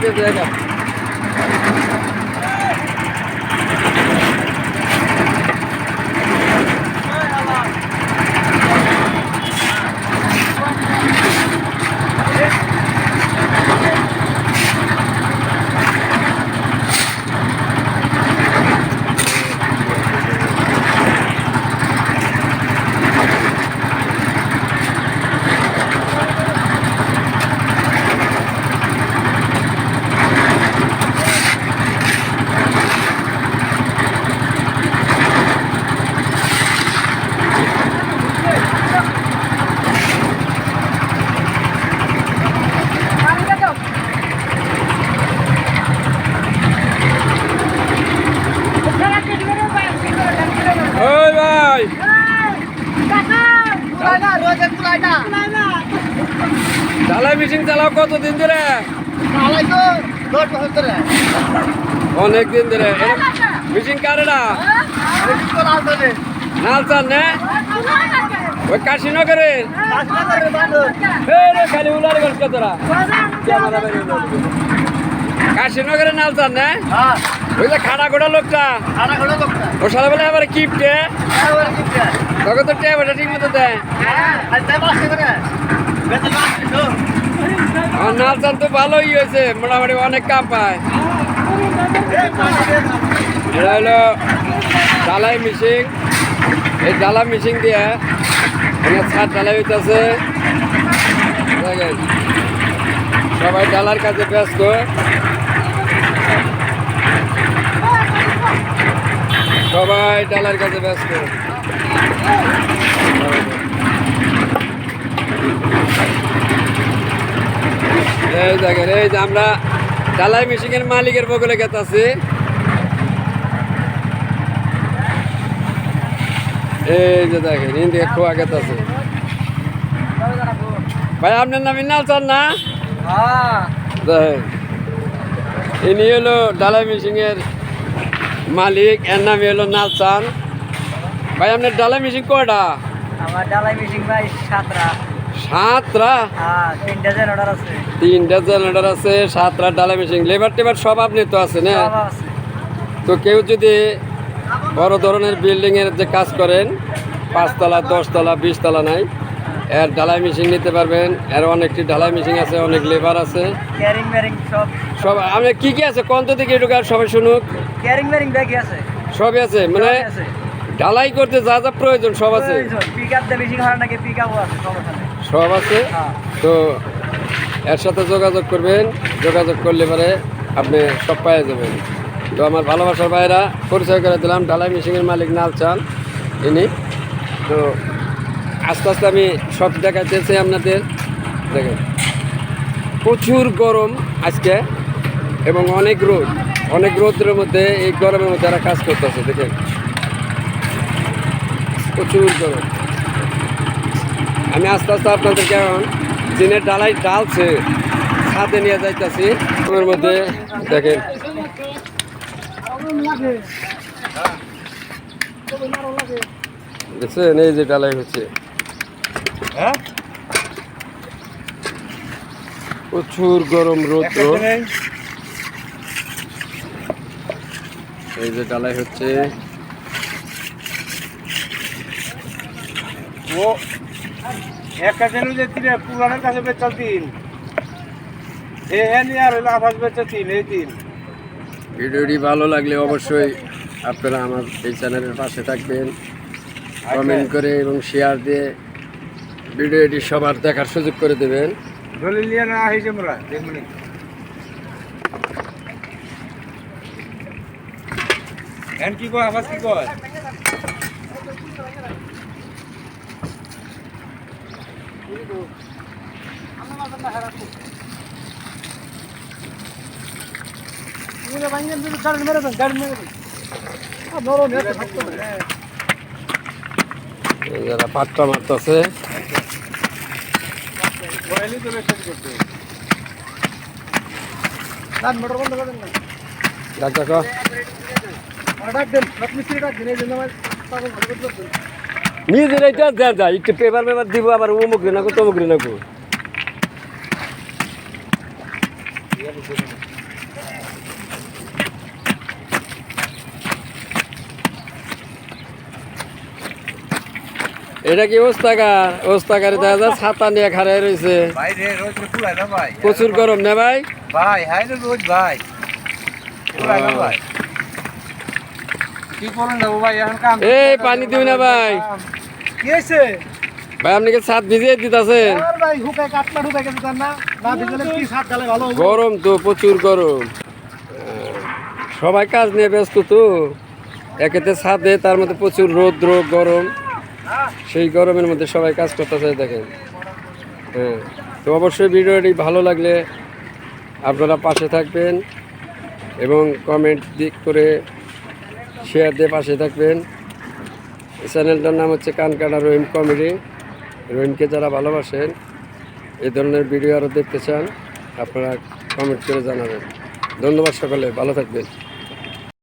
Obrigado, o. Machine চালাও কতদিন ধরে? অনেক দিন ধরে। মেশিন কারেরা? বেশি তো লাভ ধরে না। ওই কাশীনগরে কাশীনগরের খালি উলারি গেল তোরা? ক্যামেরা বেরিয়ে গেল। কাশীনগরে নালচান না। হ্যাঁ। ওই যে খাড়া গোড়া লোকটা। ও আবার কিপটে তো ঠিক মতো দেয় আর মাসে তো ভালোই হয়েছে, মোটামুটি অনেক কাম পায়। এটা হলো ডালাই মিশিং এই ডালা মিশিং দিয়ে এখানে ছাদ ডালাই হইতেছে। সবাই ডালার কাছে ব্যস্ত। সবাই ডালার কাছে ব্যস্ত। এই দেখেন, এই যে আমরা ডালাই মিশিংয়ের মালিকের বগলে গেতাছি। এই যে দেখেন ইন্ডিয়া খোয়া গেতাছে। ভাই, আপনার নাম ইনাল চান না? দেখেন, ইনি হলো ডালাই মিশিংয়ের মালিক, এর নাম হলো নালচান ভাই, আপনার ডালাই মেশিন কয়টা? আমার ডালাই মেশিন ভাই সাতটা। হ্যাঁ তিনটা আছে। Generator machine. লেবার টেবার সব আপনি তো আছে। না তো কেউ যদি বড় ধরনের বিল্ডিং এর যে কাজ করেন পাঁচতলা দশতলা বিশতলা নাই এর ঢালাই মেশিন নিতে পারবেন। এর অনেকটি ঢালাই মেশিন আছে অনেক লেবার আছে। সব। আমি কি কি আছে? কন্ত থেকে এটুকু আর সবাই শুনুক। সবই আছে মানে ঢালাই করতে যা যা প্রয়োজন সব আছে। পিক আপ দিয়ে হয় নাকি পিক আপও আছে সমস্যা নেই। সব আছে। হ্যাঁ। তো এর সাথে যোগাযোগ করবেন। যোগাযোগ করলে পরে আপনি সব পেয়ে যাবেন। তো আমার ভালোবাসার ভাইরা পরিচয় করে দিলাম। ঢালাই মেশিনের মালিক নাল চান ইনি। তো আস্তে আস্তে আমি সব দেখা দেখাতেছি আপনাদের। দেখেন প্রচুর গরম আজকে এবং অনেক রোদ। অনেক রোদের মধ্যে এই গরমের মধ্যে এরা কাজ করতেছে দেখেন। প্রচুর গরম। আমি আস্তে আস্তে আপনাদেরকে এখন দিনের ডালাই ডালছে ছাদে নিয়ে যাইতেছি। ওর মধ্যে দেখেন। দেখছেন এই যে ডালাই হচ্ছে। হ্যাঁ? প্রচুর গরম রোদ। এই যে ডালাই হচ্ছে। ও একটা যেন যে তিনে পুরানের কাছে বেচাল তিন এ হ্যাঁ নিয়ে আর হইল আঠাশ বেচা তিন এই তিন ভিডিওটি ভালো লাগলে অবশ্যই আপনারা আমার এই চ্যানেলের পাশে থাকবেন কমেন্ট করে এবং শেয়ার দিয়ে ভিডিওটি সবার দেখার সুযোগ করে দেবেন। দলিল নিয়ে না হয়েছে মোরা দেখমনি কি কয় আবার কি কয়? এই যারা পাট্টা মারতেছে। বয়লি তো বেশি করতে মোটর বন্ধ করেন না ডাক দেন রাজমিস্ত্রি ডাক দেন আমার পাগল ভালো করতে নিজের এটা দেওয়া যায়। একটু পেপার পেপার দিব আবার অমুক রে নাকো তমুক রে নাকো। এটা কি ওস্তাকার ওস্তাকারে দেখা যায় ছাতা নিয়ে খাড়াই রয়েছে। প্রচুর গরম না ভাই? ভাই হাই রোজ ভাই। ভাই। কি করুন না ভাই এখন কাম এই পানি না ভাই। কি হয়েছে? ভাই আপনি কি ছাদ ভিজিয়ে দিতেছেন? ভাই হুকাই কাটলা ঢুকাই গেছে তার না। না ভিজলে কি সাত গালে ভালো গরম তো প্রচুর গরম। সবাই কাজ নিয়ে ব্যস্ত তো। একেতে ছাদে তার মধ্যে প্রচুর রৌদ্র গরম। সেই গরমের মধ্যে সবাই কাজ করতেছে দেখেন। হ্যাঁ তো অবশ্যই ভিডিওটি ভালো লাগলে আপনারা পাশে থাকবেন এবং কমেন্ট দিক করে শেয়ার দিয়ে পাশে থাকবেন। চ্যানেলটার নাম হচ্ছে কানকাটা রহিম কমেডি। রহিমকে যারা ভালোবাসেন এ ধরনের ভিডিও আরও দেখতে চান, আপনারা কমেন্ট করে জানাবেন। ধন্যবাদ সকলে, ভালো থাকবেন।